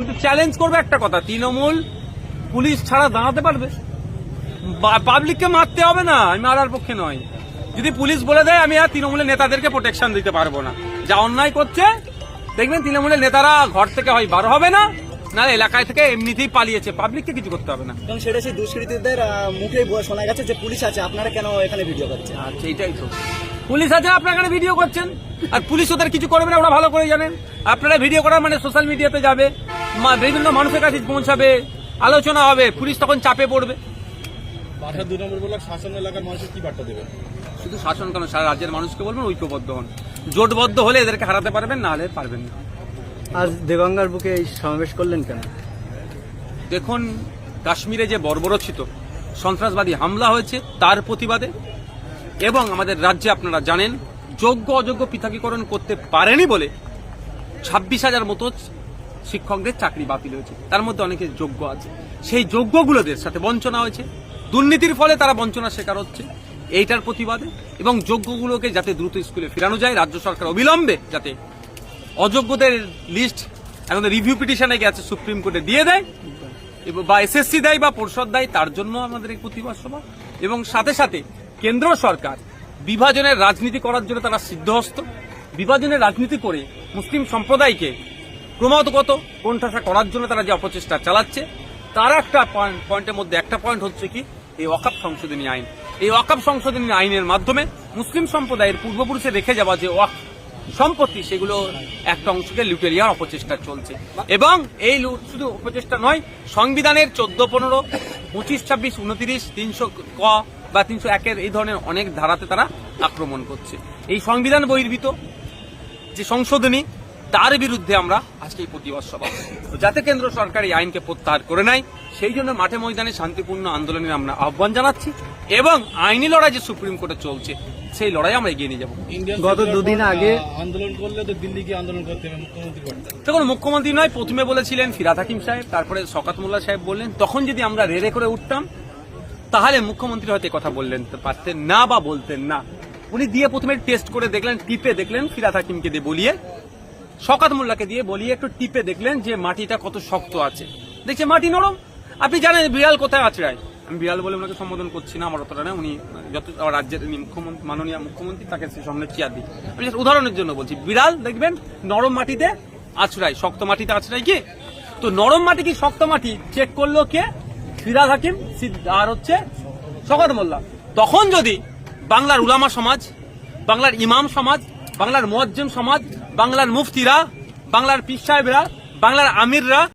কিন্তু চ্যালেঞ্জ করবে একটা কথা তৃণমূল পুলিশ ছাড়া দাঁড়াতে পারবে? পাবলিককে মারতে হবে না আমি মারার পক্ষে নয়। যদি পুলিশ বলে দেয় আমি আর তৃণমূলের নেতাদেরকে প্রোটেকশন দিতে পারব না। যা অন্যায় করছে দেখবেন তৃণমূলের নেতারা ঘর থেকে হয় বার হবে না না এলাকায় থেকে এমনিতেই পালিয়েছে। পাবলিককে কিছু করতে হবে না। এবং সেটা সেই দুষ্কৃতীদের মুখে শোনা গেছে যে পুলিশ আছে আপনারা কেন এখানে ভিডিও করছেন? আচ্ছা এটাই তো। পুলিশ আছে আপনার এখানে ভিডিও করছেন। আর পুলিশ ওদের কিছু করবে না ওরা ভালো করে জানেন। আপনারা ভিডিও করার মানে সোশ্যাল মিডিয়াতে যাবে। বিভিন্ন মানুষের কাছে পৌঁছাবে আলোচনা হবে পুলিশ তখন চাপে পড়বে। বাসা দুই নম্বর ব্লক শাসন এলাকার মানুষের কি বার্তা দেবেন? শুধু শাসন কেন সারা রাজ্যের মানুষকে বলবেন ঐক্যবদ্ধ হন। জোটবদ্ধ হলে এদেরকে হারাতে পারবেন না হলে পারবেন না। আজ দেগঙ্গার বুকে এই সমাবেশ করলেন কেন? দেখুন কাশ্মীরে যে বর্বরচিত সন্ত্রাসবাদী হামলা হয়েছে তার প্রতিবাদে এবং আমাদের রাজ্যে আপনারা জানেন যোগ্য অযোগ্য পৃথকীকরণ করতে পারেনি বলে ছাব্বিশ হাজার মতো শিক্ষকদের চাকরি বাতিল হয়েছে। তার মধ্যে অনেকে যোগ্য আছে। সেই যোগ্যগুলোদের সাথে বঞ্চনা হয়েছে। দুর্নীতির ফলে তারা বঞ্চনার শিকার হচ্ছে। এইটার প্রতিবাদে এবং যোগ্যগুলোকে যাতে দ্রুত স্কুলে ফেরানো যায়, রাজ্য সরকার অবিলম্বে যাতে অযোগ্যদের লিস্ট এখন রিভিউ পিটিশনে গেছে সুপ্রিম কোর্টে দিয়ে দেয় বা এসএসসি দেয় বা পরিষদ দেয়, তার জন্য আমাদের এই প্রতিবাদ সভা। এবং সাথে সাথে কেন্দ্র সরকার বিভাজনের রাজনীতি করার জন্য তারা সিদ্ধহস্ত। বিভাজনের রাজনীতি করে মুসলিম সম্প্রদায়কে ক্রমাগত কোণঠাসা করার জন্য তারা যে অপচেষ্টা চালাচ্ছে, তার একটা পয়েন্ট- পয়েন্টের মধ্যে একটা পয়েন্ট হচ্ছে কি? এই ওয়াকাপ সংশোধনী আইন। এই ওয়াকাপ সংশোধনী আইনের মাধ্যমে মুসলিম সম্প্রদায়ের পূর্বপুরুষে রেখে যাওয়া যে সম্পত্তি, সেগুলো একটা অংশকে লুটে নেওয়ার অপচেষ্টা চলছে। এবং এই লুট শুধু অপচেষ্টা নয়, সংবিধানের চোদ্দ, পনেরো, পঁচিশ, ছাব্বিশ, উনত্রিশ, তিনশো ক বা তিনশো একের এই ধরনের অনেক ধারাতে তারা আক্রমণ করছে। এই সংবিধান বহির্ভূত যে সংশোধনী তার বিরুদ্ধে আমরা আজকে এই প্রতিবাদ সভা যাতে কেন্দ্র সরকার এই আইনকে প্রত্যাহার করে নেয় সেই জন্য মাঠে ময়দানে শান্তিপূর্ণ আন্দোলনের আমরা আহ্বান জানাচ্ছি এবং আইনি লড়াই যে সুপ্রিম কোর্টে চলছে সেই লড়াই আমরা এগিয়ে নিয়ে যাব। গত দুদিন আগে- আন্দোলন করলে তো দিল্লি গিয়ে আন্দোলন করতে হবে মুখ্যমন্ত্রী তখন মুখ্যমন্ত্রী নয় প্রথমে বলেছিলেন ফিরাদ হাকিম সাহেব তারপরে শকাত মোল্লা সাহেব বললেন তখন যদি আমরা রেড়ে করে উঠতাম তাহলে মুখ্যমন্ত্রী হয়তো কথা বললেন পারতেন না বা বলতেন না। উনি দিয়ে প্রথমে টেস্ট করে দেখলেন টিপে দেখলেন ফিরাদ হাকিমকে দিয়ে বলিয়ে শকাত মোল্লাকে দিয়ে বলিয়ে একটু টিপে দেখলেন যে মাটিটা কত শক্ত আছে। দেখছে মাটি নরম? আপনি জানেন বিড়াল কোথায় আছড়ায়? আমি বিড়াল বলে ওনাকে সম্বোধন করছি না, আমার অতটা না, উনি যত রাজ্যের মুখ্যমন্ত্রী মাননীয় মুখ্যমন্ত্রী তাকে সামনে চেয়ার দিই। আমি উদাহরণের জন্য বলছি, বিড়াল দেখবেন নরম মাটিতে আছড়ায়। শক্ত মাটিতে আছড়ায় কি? তো নরম মাটি কি শক্ত মাটি? চেক করল কে? ফিরাজ হাকিম আর হচ্ছে শকত মোল্লা। তখন যদি বাংলার উলামা সমাজ, বাংলার ইমাম সমাজ, বাংলার মোয়াজ্জেম সমাজ বাংলার মুফতিরা বাংলার পীর সাহেবরা বাংলার আমিররা